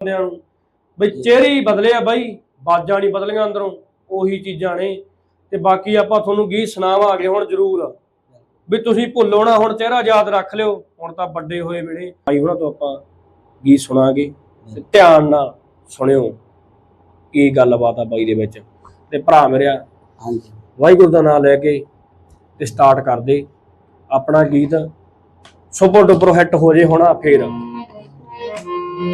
ਬੰਦਿਆਂ ਨੂੰ। ਬਈ ਚਿਹਰੇ ਹੀ ਬਦਲੇ ਆ ਬਾਈ ਬਾਜਾਂ ਨਹੀਂ ਬਦਲੀਆਂ ਅੰਦਰੋਂ ਉਹੀ ਚੀਜ਼ਾਂ ਨੇ। ਤੇ ਬਾਕੀ ਆਪਾਂ ਤੁਹਾਨੂੰ ਗੀਤ ਸੁਣਾਵਾਂਗੇ ਹੁਣ ਜ਼ਰੂਰ। ਵੀ ਤੁਸੀਂ ਭੁੱਲੋ ਨਾ ਹੁਣ ਚਿਹਰਾ ਯਾਦ ਰੱਖ ਲਿਓ। ਹੁਣ ਤਾਂ ਵੱਡੇ ਹੋਏ ਵੇਲੇ। ਬਾਈ ਹੁਣਾਂ ਤੋਂ ਆਪਾਂ ਗੀਤ ਸੁਣਾਂਗੇ। ਤੇ ਧਿਆਨ ਨਾਲ ਸੁਣਿਓ ਕੀ ਗੱਲਬਾਤ ਆ ਬਾਈ ਦੇ ਵਿੱਚ। ਤੇ ਭਰਾ ਮੇਰਿਆ ਹਾਂਜੀ। ਵਾਹਿਗੁਰੂ ਦਾ ਨਾਮ ਲੈ ਕੇ ਤੇ ਸਟਾਰਟ ਕਰਦੇ। ਆਪਣਾ ਗੀਤ ਸੁਪਰ ਡੁਪਰ ਹਿੱਟ ਹੋ ਜੇ ਹੁਣ ਫੇਰ। ਉਹ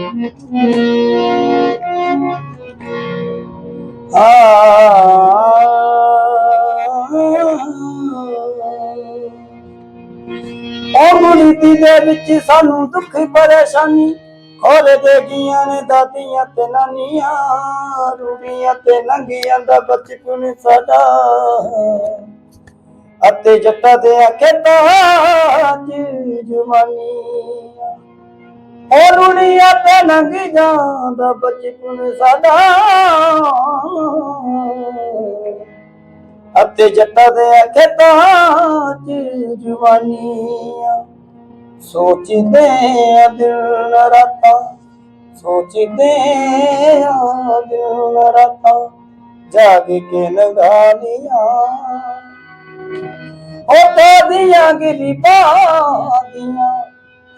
ਦੇ ਵਿੱਚ ਸਾਨੂੰ ਦੁੱਖ, ਪਰੇਸ਼ਾਨੀ, ਖੋਲ ਦੇ ਗਈਆਂ ਨੇ ਦਾਦੀਆਂ ਤੇ ਨਾਨੀਆਂ, ਰੂੜੀਆਂ ਤੇ ਲੰਘੀਆਂ ਦਾ ਬਚਪਨ ਸਾਡਾ। ਅਤੇ ਜੱਟਾਂ ਦੇ ਖੇਤਾਂ ਚ ਜਵਾਨੀ ਉਹ ਰੂੜੀਆਂ ਤੇ ਲੰਘ ਜਾਂਦਾ ਬਚਪਨ ਸਾਡਾ। ਅਤੇ ਜੱਟਾਂ ਦੇ ਖੇਤਾਂ ਚ ਜਵਾਨੀਆਂ ਸੋਚਦੇ ਆ ਦਿਨ ਰਾਤਾਂ ਸੋਚਦੇ ਆ ਦਿਨ ਰਾਤਾਂ ਜਾਗ ਕੇ ਲਗਾਲੀਆਂ ਉਹ ਦੀਆਂ ਗਿਰੀ ਪਾਦੀਆਂ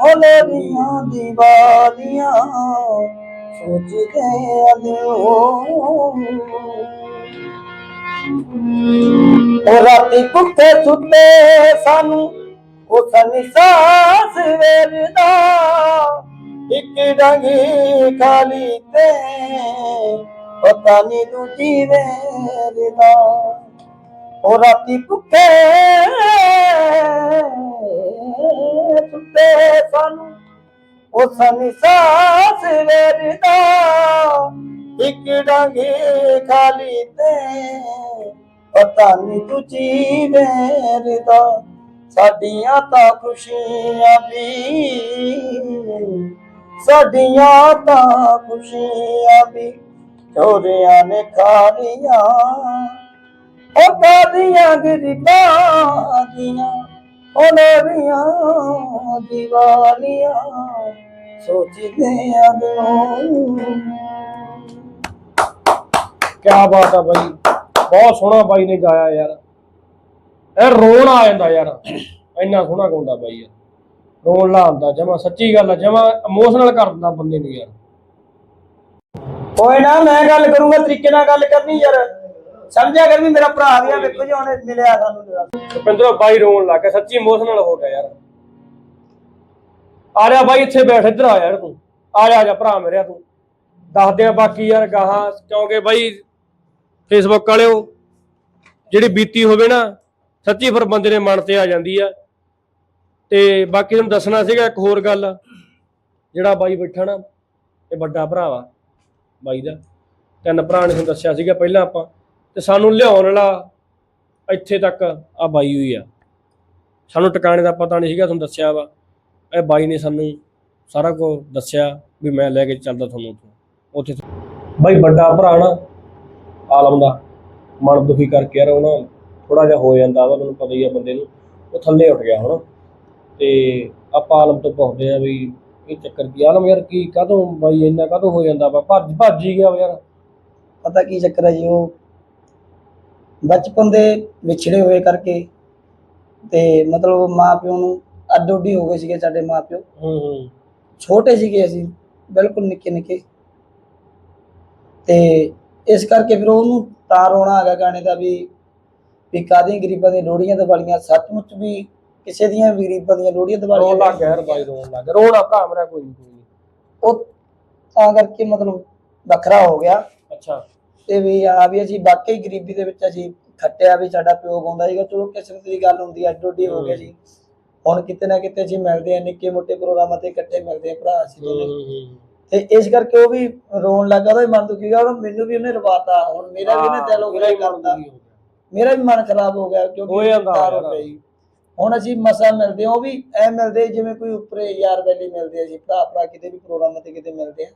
ਉਹ ਦੀਆਂ ਦੀਵਾਲੀਆਂ ਸੋਚਦੇ ਆ ਉਹ। ਰਾਤੀ ਕੁੱਤੇ ਸੁੱਤੇ ਸਾਨੂੰ, ਉਹ ਸੰਸਾਸ ਵੇਰਦਾ। ਇੱਕ ਡੰਗ ਖਾਲੀ ਤੇ, ਪਤਾ ਨਹੀਂ ਦੂਜੀ ਵੇਰਦਾ। ਉਹ ਰਾਤੀ ਕੁੱਤੇ ਉਹ ਸੰਸਾਸ ਵੇਰਦਾ ਇੱਕ ਡੰਗ ਖਾਲੀ ਤੇ, ਪਤਾ ਨਹੀਂ ਤੁਝੀ ਵੇਰਦਾ ਸਾਡੀਆਂ ਤਾਂ ਖੁਸ਼ੀਆਂ ਵੀ, ਸਾਡੀਆਂ ਤਾਂ ਖੁਸ਼ੀਆਂ ਵੀ। ਚੋਰਿਆਂ ਨੇ ਖਾ ਲੀਆਂ ਉਹ ਕਾਦੀਆਂ ਗਰੀਬਾਂ ਦੀਆਂ ਉਹ ਨਵੀਆਂ ਦੀਵਾਲੀਆਂ। ਸੋਚਦੇ ਕਿਆ ਬਾਤ ਆ ਬਾਈ। ਬਹੁਤ ਸੋਹਣਾ ਬਾਈ ਨੇ ਗਾਇਆ ਯਾਰ। ਇਹ ਰੋਣ ਆ ਜਾਂਦਾ ਯਾਰ। ਇੰਨਾ ਸੋਹਣਾ ਗਾਉਂਦਾ ਬਾਈ ਯਾਰ ਰੋਣ ਲਾ ਆਉਂਦਾ ਜਮਾ ਸੱਚੀ ਗੱਲ ਆ ਜਮਾ ਇਮੋਸ਼ਨਲ ਕਰ ਦਿੰਦਾ ਬੰਦੇ ਨੂੰ ਯਾਰ। ਕੋਈ ਨਾ ਮੈਂ ਗੱਲ ਕਰੂੰਗਾ ਤਰੀਕੇ ਨਾਲ ਗੱਲ ਕਰਨੀ ਯਾਰ। ਸਮਝਿਆ ਕਰ ਵੀ ਮੇਰਾ ਭਰਾ ਵੀ ਆ ਵੇਖੋ ਜੀ ਉਹਨੇ ਮਿਲਿਆ ਸਾਨੂੰ ਰੁਪਿੰਦਰ ਬਾਈ ਰੋਣ ਲੱਗ ਗਿਆ। ਸੱਚੀ ਇਮੋਸ਼ਨਲ ਹੋ ਗਿਆ ਯਾਰ। ਆ ਰਿਹਾ ਬਾਈ, ਇੱਥੇ ਬੈਠ, ਇੱਧਰ ਆ ਯਾਰ ਤੂੰ। ਆ ਜਾ ਜਾ ਭਰਾ ਮੇਰਿਆ ਤੂੰ। ਦੱਸਦੇ ਆ ਬਾਕੀ ਯਾਰ ਗਾਹਾਂ ਕਿਉਂਕਿ ਬਾਈ ਫੇਸਬੁੱਕ ਵਾਲਿਓ, ਜਿਹੜੀ ਬੀਤੀ ਹੋਵੇ ਨਾ, ਸੱਚੀ ਫਿਰ ਬੰਦੇ ਦੇ ਮਨ ਤੇ ਆ ਜਾਂਦੀ ਆ। ਤੇ ਬਾਕੀ ਤੁਹਾਨੂੰ ਦੱਸਣਾ ਸੀਗਾ ਇੱਕ ਹੋਰ ਗੱਲ, ਜਿਹੜਾ ਬਾਈ ਬੈਠਾ ਨਾ, ਇਹ ਵੱਡਾ ਭਰਾ ਵਾ ਬਾਈ ਦਾ। ਤਿੰਨ ਭਰਾ ਨੇ ਤੁਹਾਨੂੰ ਦੱਸਿਆ ਸੀਗਾ ਪਹਿਲਾਂ ਆਪਾਂ। ਤੇ ਸਾਨੂੰ ਲਿਆਉਣ ਵਾਲਾ ਇੱਥੇ ਤੱਕ ਆ ਬਾਈ ਹੋਈ ਆ। ਸਾਨੂੰ ਟਿਕਾਣੇ ਦਾ ਪਤਾ ਨਹੀਂ ਸੀਗਾ, ਤੁਹਾਨੂੰ ਦੱਸਿਆ ਵਾ। ਇਹ ਬਾਈ ਨੇ ਸਾਨੂੰ ਸਾਰਾ ਕੁਝ ਦੱਸਿਆ ਵੀ ਮੈਂ ਲੈ ਕੇ ਚੱਲਦਾ ਤੁਹਾਨੂੰ ਉੱਥੇ। ਉੱਥੇ ਬਾਈ ਵੱਡਾ ਭਰਾ ਨਾ, ਆਲਮ ਦਾ, ਮਨ ਦੁਖੀ ਕਰਕੇ ਯਾਰ ਉਹ ਨਾ ਥੋੜਾ ਜਿਹਾ ਹੋ ਜਾਂਦਾ ਵਾ, ਮੈਨੂੰ ਪਤਾ ਹੀ ਆ ਬੰਦੇ ਨੂੰ। ਉਹ ਥੱਲੇ ਉੱਠ ਗਿਆ ਹੁਣ। ਤੇ ਆਪਾਂ ਆਲਮ ਤੋਂ ਪੁੱਛਦੇ ਆ ਵੀ ਇਹ ਚੱਕਰ ਕੀ ਆਲਮ ਯਾਰ ਕੀ ਕਦੋਂ ਬਾਈ ਇੰਨਾ ਕਦੋਂ ਹੋ ਜਾਂਦਾ ਵਾ? ਭੱਜ ਭੱਜ ਹੀ ਗਿਆ ਯਾਰ। ਪਤਾ ਕੀ ਚੱਕਰ ਹੈ ਜੀ ਉਹ? ਬਚਪਨ ਦੇ ਵਿਛੜੇ ਹੋਏ ਕਰਕੇ ਤੇ ਮਤਲਬ ਮਾਪਿਓ ਨੂੰ ਅੱਡੋ ਅੱਡੀ ਹੋ ਗਏ ਸੀਗੇ ਸਾਡੇ ਮਾਪਿਓ। ਹੂੰ ਹੂੰ। ਛੋਟੇ ਸੀਗੇ ਅਸੀਂ ਬਿਲਕੁਲ ਨਿੱਕੇ ਨਿੱਕੇ। ਤੇ ਇਸ ਕਰਕੇ ਫਿਰ ਉਹਨੂੰ ਤਾਂ ਰੋਣਾ ਆ ਗਿਆ ਗਾਣੇ ਦਾ ਵੀ ਵੀ ਕਾਦੀਆਂ ਗਰੀਬਾਂ ਦੀਆਂ ਲੋੜੀਆਂ ਦਿਵਾਲੀਆਂ ਸੱਚਮੁੱਚ ਵੀ ਕਿਸੇ ਦੀਆਂ ਵੀ ਗਰੀਬਾਂ ਦੀਆਂ ਲੋੜੀਆਂ ਦਿਵਾਲੀਆਂ ਰੋਣ ਲੱਗ ਗਿਆ ਯਾਰ ਬਾਈ ਰੋਣ ਲੱਗ ਗਿਆ। ਰੋਣਾ ਭਰਾ ਮੇਰਾ ਕੋਈ ਨਹੀਂ ਕੋਈ। ਉਹ ਤਾਂ ਕਰਕੇ ਮਤਲਬ ਵੱਖਰਾ ਹੋ ਗਿਆ। ਅੱਛਾ। ਤੇ ਵੀ ਆ ਵੀ ਅਸੀਂ ਵਾਕਈ ਗਰੀਬੀ ਦੇ ਵਿੱਚ ਅਸੀਂ ਖੱਟਿਆ ਵੀ ਸਾਡਾ ਪਿਓ ਗਾਉਂਦਾ ਸੀਗਾ। ਚਲੋ ਕਿਸਮਤ ਦੀ ਗੱਲ ਹੁੰਦੀ ਅੱਡੋ ਅੱਡੀ ਹੋ ਗਿਆ ਜੀ ਹੁਣ ਕਿਤੇ ਨਾ ਕਿਤੇ ਅਸੀਂ ਮਿਲਦੇ ਆ ਨਿੱਕੇ ਮੋਟੇ ਪ੍ਰੋਗਰਾਮਾਂ ਤੇ ਇਕੱਠੇ ਮਿਲਦੇ ਆ ਭਰਾ ਅਸੀਂ ਦੋਨੇ ਤੇ ਇਸ ਕਰਕੇ ਉਹ ਵੀ ਰੋਣ ਲੱਗਾ ਉਹਦਾ ਵੀ ਮਨ ਦੁਖੀ ਗਿਆ ਉਹ ਮੈਨੂੰ ਵੀ ਉਹਨੇ ਰਵਾਤਾ ਹੁਣ ਮੇਰਾ ਵੀ ਉਹਨੇ ਦਿਲ ਮੇਰਾ ਹੀ ਕਰਦਾ। ਮੇਰਾ ਵੀ ਮਨ ਖਰਾਬ ਹੋ ਗਿਆ ਕਿਉਂਕਿ ਪਿਆਰ ਹੋ। ਜੀ। ਹੁਣ ਅਸੀਂ ਮਸਾ ਮਿਲਦੇ ਉਹ ਵੀ ਐ ਮਿਲਦੇ ਜਿਵੇਂ ਕੋਈ ਉੱਪਰੇ ਯਾਰ ਵੈਲੀ ਮਿਲਦੇ ਆ ਜੀ ਭਰਾ ਭਰਾ ਕਿਤੇ ਵੀ ਪ੍ਰੋਗਰਾਮਾਂ ਤੇ ਕਿਤੇ ਮਿਲਦੇ ਆ।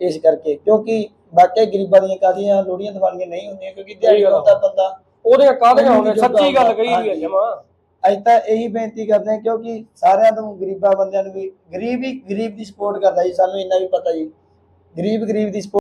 ਇਸ ਕਰਕੇ ਕਿਉਂਕਿ ਵਾਕਿਆ ਗਰੀਬਾਂ ਦੀਆਂ ਕਾਦੀਆਂ ਲੋੜੀਆਂ ਦਿਵਾਲੀਆਂ ਨਹੀਂ ਹੁੰਦੀਆਂ ਕਿਉਂਕਿ ਦਿਹਾੜੀ। ਲਾਉਂਦਾ ਬੰਦਾ। ਉਹਦੇ ਕਾਹਦੀਆਂ ਹੋਣੇ ਸੱਚੀ ਗੱਲ ਕਹੀ ਵੀ ਹੈ। ਜਮਾ। ਅਸੀਂ ਤਾਂ ਇਹੀ ਬੇਨਤੀ ਕਰਦੇ ਹਾਂ, ਕਿਉਂਕਿ ਸਾਰਿਆਂ ਨੂੰ ਗਰੀਬਾਂ ਬੰਦਿਆਂ ਨੂੰ ਵੀ, ਗਰੀਬ ਹੀ ਗਰੀਬ ਦੀ ਸਪੋਰਟ ਕਰਦਾ ਜੀ, ਸਾਨੂੰ ਇੰਨਾ ਵੀ ਪਤਾ ਜੀ। ਗਰੀਬ ਗਰੀਬ ਦੀ support